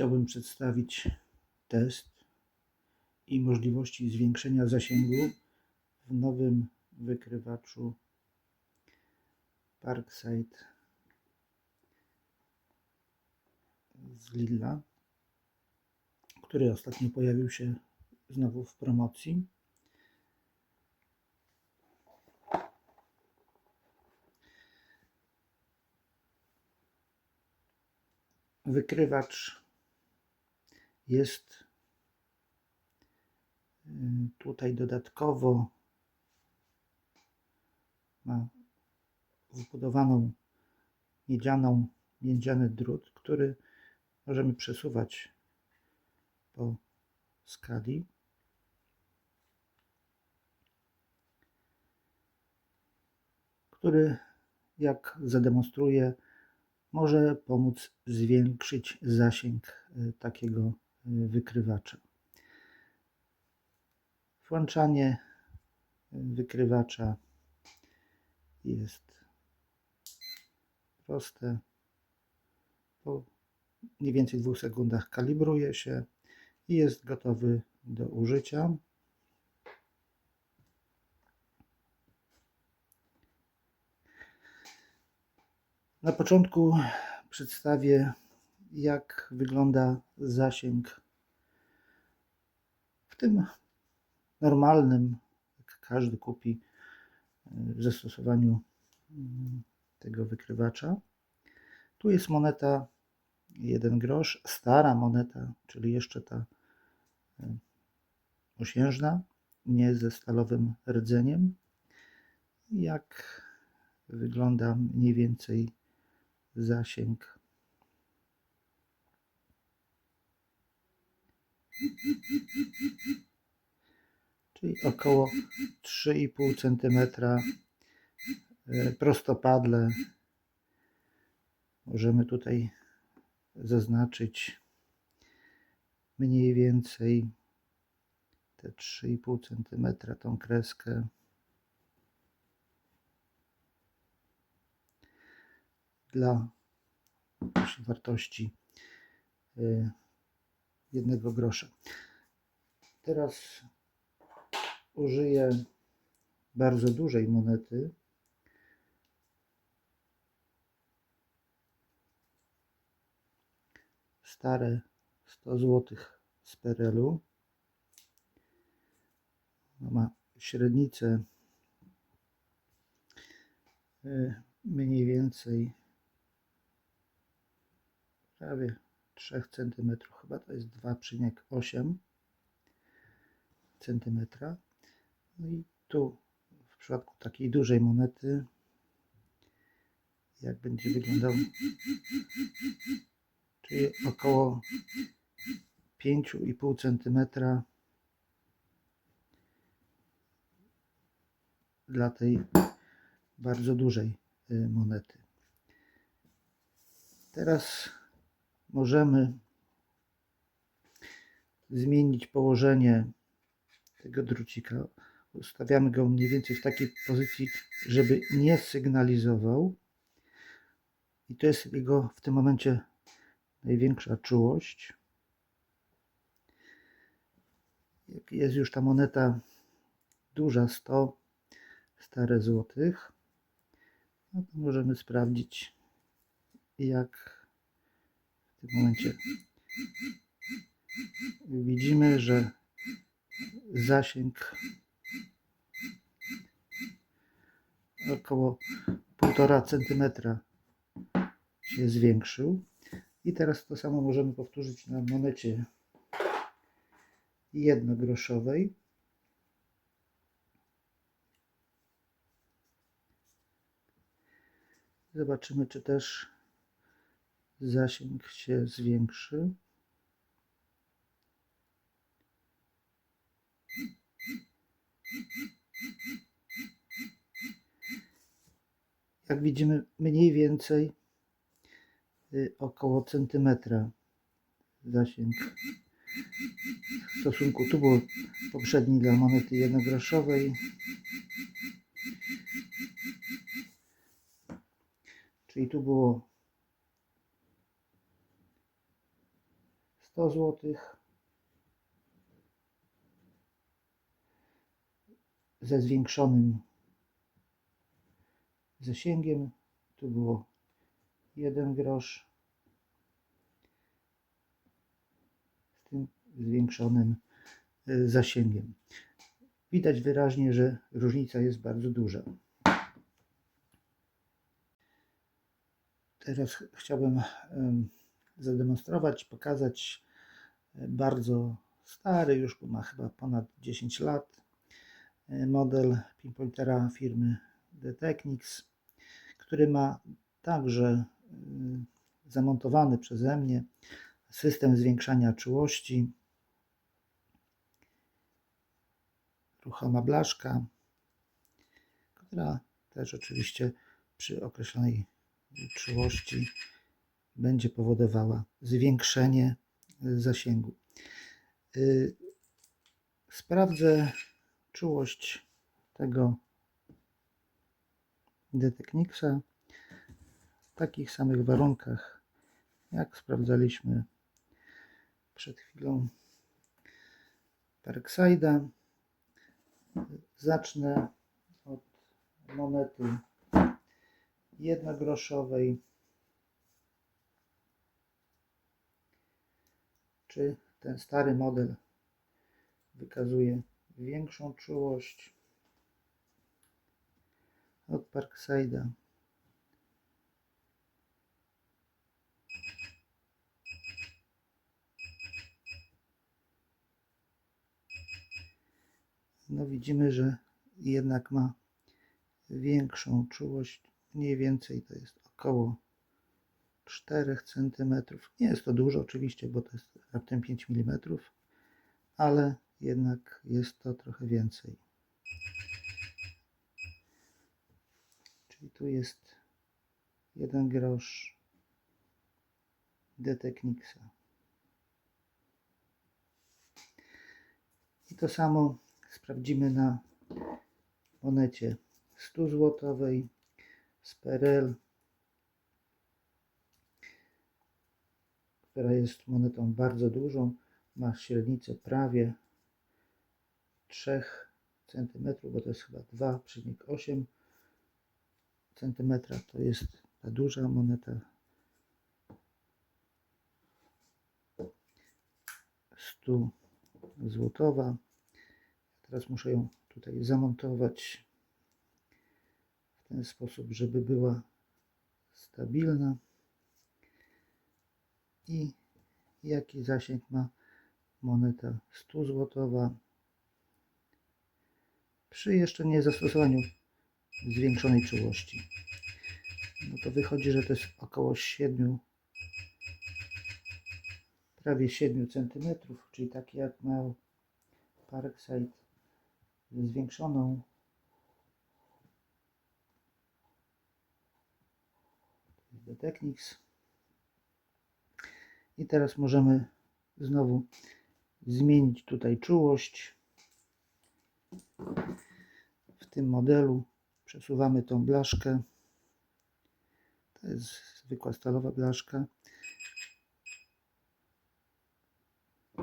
Chciałbym przedstawić test i możliwości zwiększenia zasięgu w nowym wykrywaczu Parkside z Lilla, który ostatnio pojawił się znowu w promocji. Wykrywacz jest y, tutaj dodatkowo ma wbudowaną miedzianą, miedziany drut, który możemy przesuwać po skali. który, jak zademonstruję, może pomóc zwiększyć zasięg y, takiego wykrywacza. Włączanie wykrywacza jest proste. Po mniej więcej dwóch sekundach kalibruje się i jest gotowy do użycia. Na początku przedstawię, jak wygląda zasięg w tym normalnym, jak każdy kupi w zastosowaniu mm, tego wykrywacza. Tu jest moneta 1 grosz, stara moneta, czyli jeszcze ta e, osiężna, nie ze stalowym rdzeniem. Jak wygląda mniej więcej zasięg. Czyli około 3,5 cm e, prostopadle. Możemy tutaj zaznaczyć mniej więcej te 3,5 cm tą kreskę. dla wartości y, jednego grosza. Teraz użyję bardzo dużej monety. Stare 100 zł z Perelu. Ma średnicę y, mniej więcej prawie 3 cm, chyba to jest 2,8 cm. No i tu w przypadku takiej dużej monety, jak będzie wyglądał, czyli około 5,5 cm dla tej bardzo dużej y, monety. Teraz możemy zmienić położenie tego drucika. Ustawiamy go mniej więcej w takiej pozycji, żeby nie sygnalizował. I to jest jego w tym momencie największa czułość. Jak jest już ta moneta duża, 100 stare złotych, no to możemy sprawdzić jak w tym momencie widzimy, że zasięg około 1,5 cm się zwiększył. I teraz to samo możemy powtórzyć na monecie jednogroszowej. Zobaczymy, czy też zasięg się zwiększy. Jak widzimy, mniej więcej y, około centymetra zasięg w stosunku tu był poprzedni dla monety jednogroszowej czyli tu było 100 zł. Ze zwiększonym zasięgiem. Tu było 1 grosz. Z tym zwiększonym y, zasięgiem. Widać wyraźnie, że różnica jest bardzo duża. Teraz ch- chciałbym em, zademonstrować, pokazać e, bardzo stary, już ma chyba ponad 10 lat, e, model pinpointera firmy Detechnix, który ma także y, zamontowany przeze mnie system zwiększania czułości, ruchoma blaszka, która też oczywiście przy określonej czułości będzie powodowała zwiększenie zasięgu. Y, Sprawdzę czułość tego Detechnixa w takich samych warunkach, jak sprawdzaliśmy przed chwilą Parkside'a. Zacznę od monety jednogroszowej. Czy ten stary model wykazuje większą czułość od Parkside'a? No widzimy, że jednak ma większą czułość, mniej więcej to jest około 4 cm. Nie jest to dużo oczywiście, bo to jest raptem 5 mm, ale jednak jest to trochę więcej. Czyli tu jest 1 grosz Detechnixa. I to samo sprawdzimy na monecie 100 złotowej z PRL, która jest monetą bardzo dużą, ma średnicę prawie 3 cm, bo to jest chyba 2,8 cm. To jest ta duża moneta 100 złotowa. Teraz muszę ją tutaj zamontować w ten sposób, żeby była stabilna. I jaki zasięg ma moneta 100 złotowa przy jeszcze nie zastosowaniu zwiększonej czułości. No to wychodzi, że to jest około 7 prawie 7 cm, czyli taki jak miał Parkside ze zwiększoną Detechnix. I teraz możemy znowu zmienić tutaj czułość. W tym modelu przesuwamy tą blaszkę. To jest zwykła stalowa blaszka.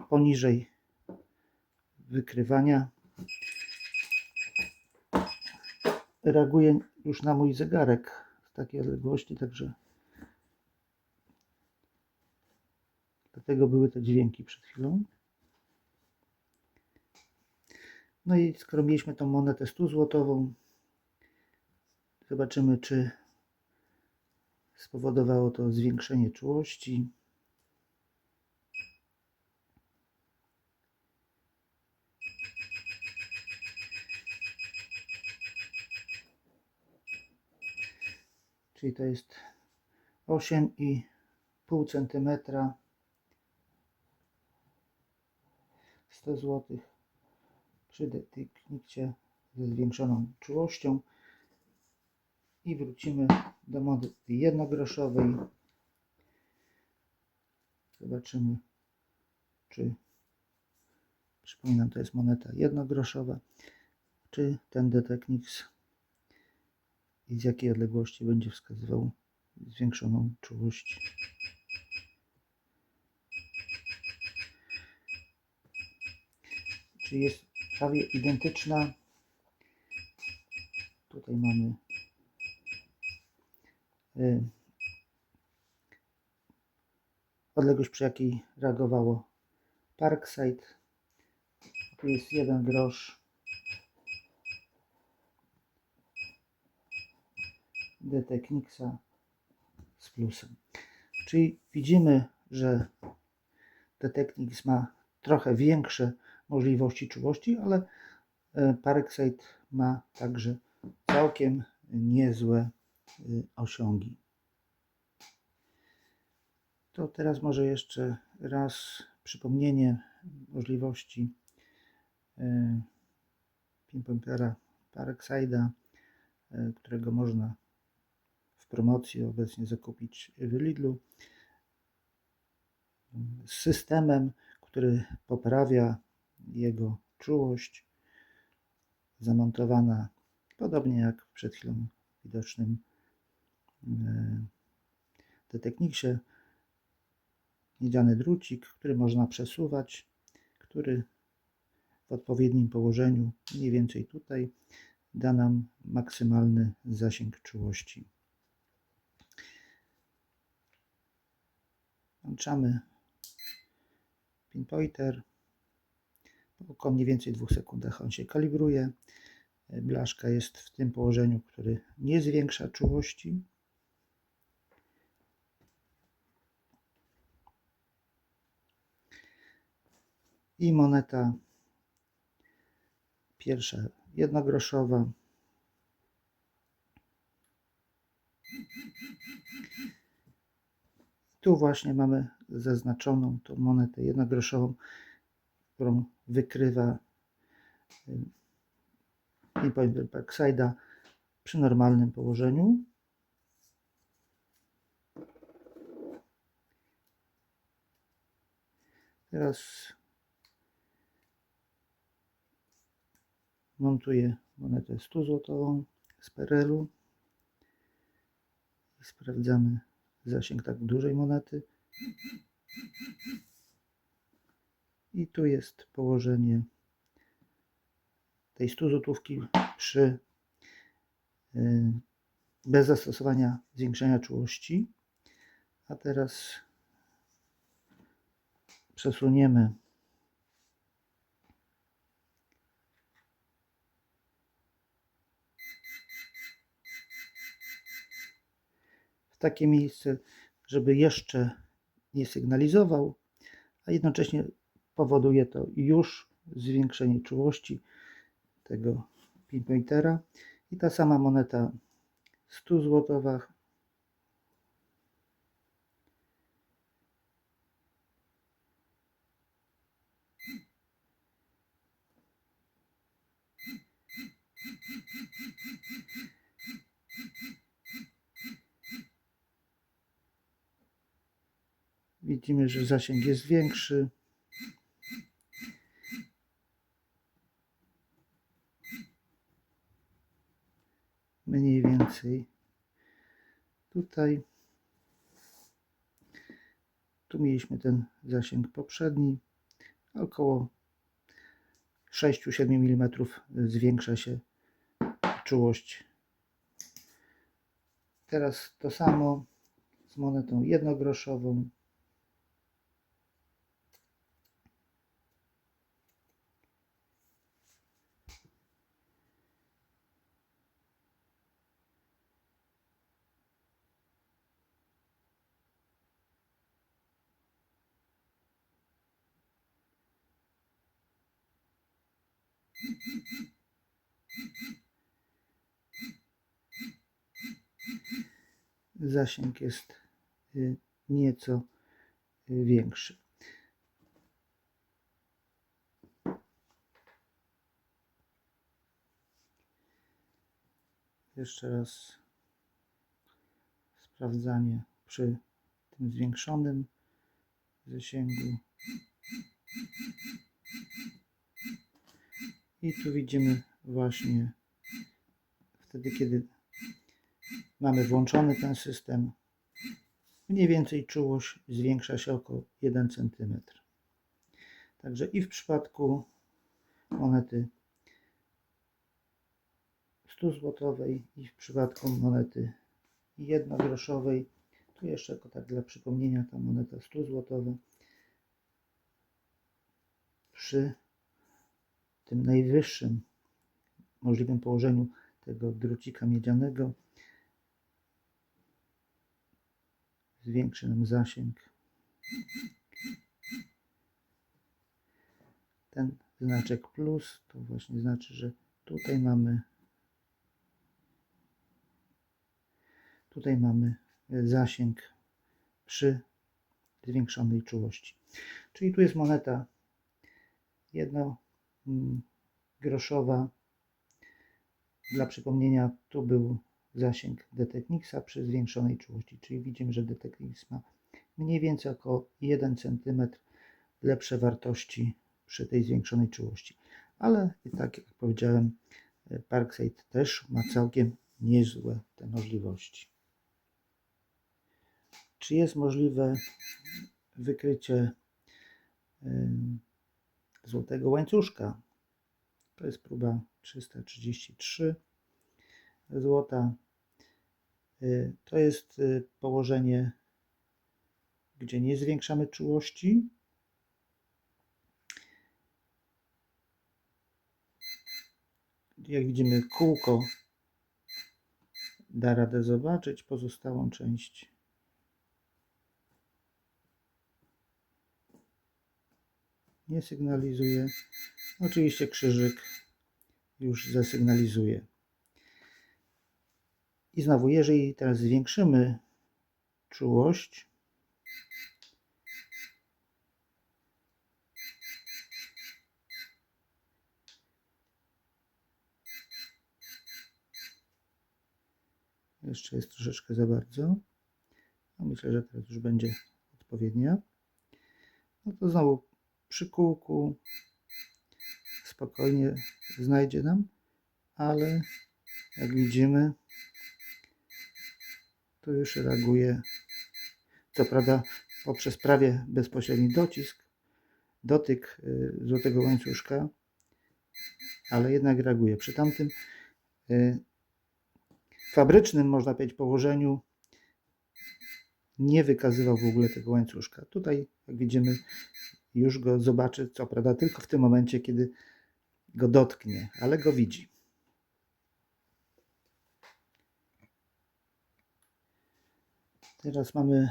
Poniżej wykrywania reaguje już na mój zegarek z takiej odległości, także dlatego były te dźwięki przed chwilą. No i skoro mieliśmy tą monetę 100 złotową, zobaczymy czy spowodowało to zwiększenie czułości. czyli to jest 8,5 cm 100 zł przy detyknikcie ze zwiększoną czułością i wrócimy do monety jednogroszowej zobaczymy czy przypominam to jest moneta jednogroszowa czy ten Detechnix i z jakiej odległości będzie wskazywał zwiększoną czułość. Czyli jest prawie identyczna. Tutaj mamy y, odległość, przy jakiej reagowało Parkside. Tu jest jeden grosz. Deteknixa z plusem. Czyli widzimy, że Deteknix ma trochę większe możliwości czułości, ale e, Parkside ma także całkiem niezłe y, osiągi. To teraz może jeszcze raz przypomnienie możliwości e, pinpointera Parkside'a, e, którego można w promocji obecnie zakupić w Lidlu z systemem, który poprawia jego czułość, zamontowana podobnie jak przed chwilą widocznym Detekniksie miedziany drucik, który można przesuwać, który w odpowiednim położeniu, mniej więcej tutaj, da nam maksymalny zasięg czułości. Włączamy pinpointer. Około mniej więcej dwóch sekundach on się kalibruje. Blaszka jest w tym położeniu, który nie zwiększa czułości. I moneta pierwsza jednogroszowa. Tu właśnie mamy zaznaczoną tą monetę jednogroszową, którą wykrywa pinpointer Parkside'a przy normalnym położeniu. Teraz montuję monetę 100 złotową z PRL-u i sprawdzamy zasięg tak dużej monety. I tu jest położenie tej 100 złotówki przy y, bez zastosowania zwiększenia czułości. A teraz przesuniemy w takie miejsce, żeby jeszcze nie sygnalizował, a jednocześnie powoduje to już zwiększenie czułości tego pinpointera i ta sama moneta 100 złotowa Widzimy, że zasięg jest większy. Mniej więcej tutaj. Tu mieliśmy ten zasięg poprzedni. Około 6-7 mm zwiększa się czułość. Teraz to samo z monetą jednogroszową. Zasięg jest y, nieco y, większy. Jeszcze raz sprawdzanie przy tym zwiększonym zasięgu. I tu widzimy właśnie wtedy, kiedy mamy włączony ten system, mniej więcej czułość zwiększa się około 1 cm. Także i w przypadku monety 100 złotowej i w przypadku monety jednogroszowej, tu jeszcze jako tak dla przypomnienia ta moneta 100 złotowa przy tym najwyższym możliwym położeniu tego drucika miedzianego zwiększy nam zasięg. Ten znaczek plus to właśnie znaczy, że tutaj mamy tutaj mamy zasięg przy zwiększonej czułości. Czyli tu jest moneta jedno groszowa. Dla przypomnienia, tu był zasięg Detectnixa przy zwiększonej czułości, czyli widzimy, że Detectnix ma mniej więcej około 1 cm lepsze wartości przy tej zwiększonej czułości. Ale tak jak powiedziałem, Parkside też ma całkiem niezłe te możliwości. Czy jest możliwe wykrycie złotego łańcuszka? To jest próba 333 złota. Y, To jest y, położenie, gdzie nie zwiększamy czułości. Jak widzimy, kółko da radę zobaczyć, pozostałą część nie sygnalizuje. Oczywiście krzyżyk już zasygnalizuje. I znowu, jeżeli teraz zwiększymy czułość, jeszcze jest troszeczkę za bardzo. No myślę, że teraz już będzie odpowiednia. No to znowu przy kółku spokojnie znajdzie nam, ale jak widzimy, to już reaguje, co prawda poprzez prawie bezpośredni docisk, dotyk y, złotego łańcuszka, ale jednak reaguje. Przy tamtym y, fabrycznym, można powiedzieć, położeniu nie wykazywał w ogóle tego łańcuszka. Tutaj, jak widzimy, już go zobaczy, co prawda tylko w tym momencie, kiedy go dotknie, ale go widzi. Teraz mamy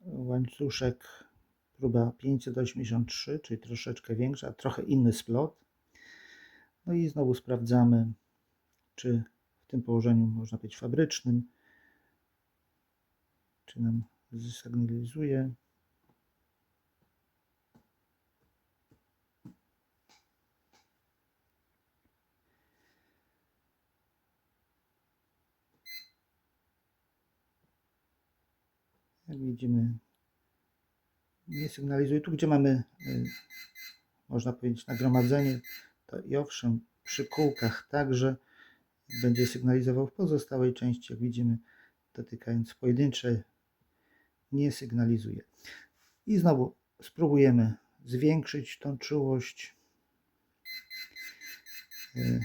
łańcuszek próba 583, czyli troszeczkę większa, trochę inny splot. No i znowu sprawdzamy, czy w tym położeniu, można powiedzieć, fabrycznym, czy nam zasygnalizuje. Widzimy, nie sygnalizuje. Tu, gdzie mamy, y, można powiedzieć, nagromadzenie, to i owszem, przy kółkach także będzie sygnalizował w pozostałej części, jak widzimy, dotykając pojedyncze, nie sygnalizuje. I znowu spróbujemy zwiększyć tą czułość y,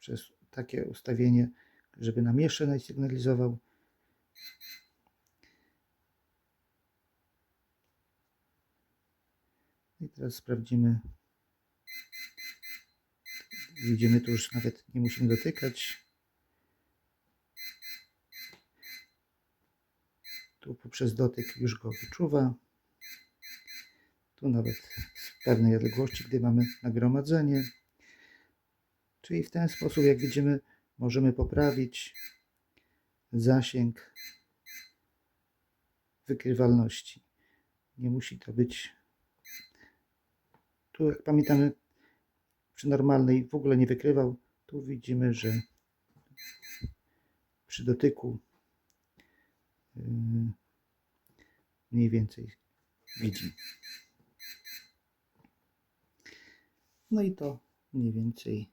przez takie ustawienie, żeby nam jeszcze najsygnalizował. I teraz sprawdzimy. Widzimy, tu już nawet nie musimy dotykać. Tu poprzez dotyk już go wyczuwa. Tu nawet z pewnej odległości, gdy mamy nagromadzenie. Czyli w ten sposób, jak widzimy, możemy poprawić zasięg wykrywalności. Nie musi to być tu, jak pamiętamy, przy normalnej w ogóle nie wykrywał. Tu widzimy, że przy dotyku yy, mniej więcej widzi. No i to mniej więcej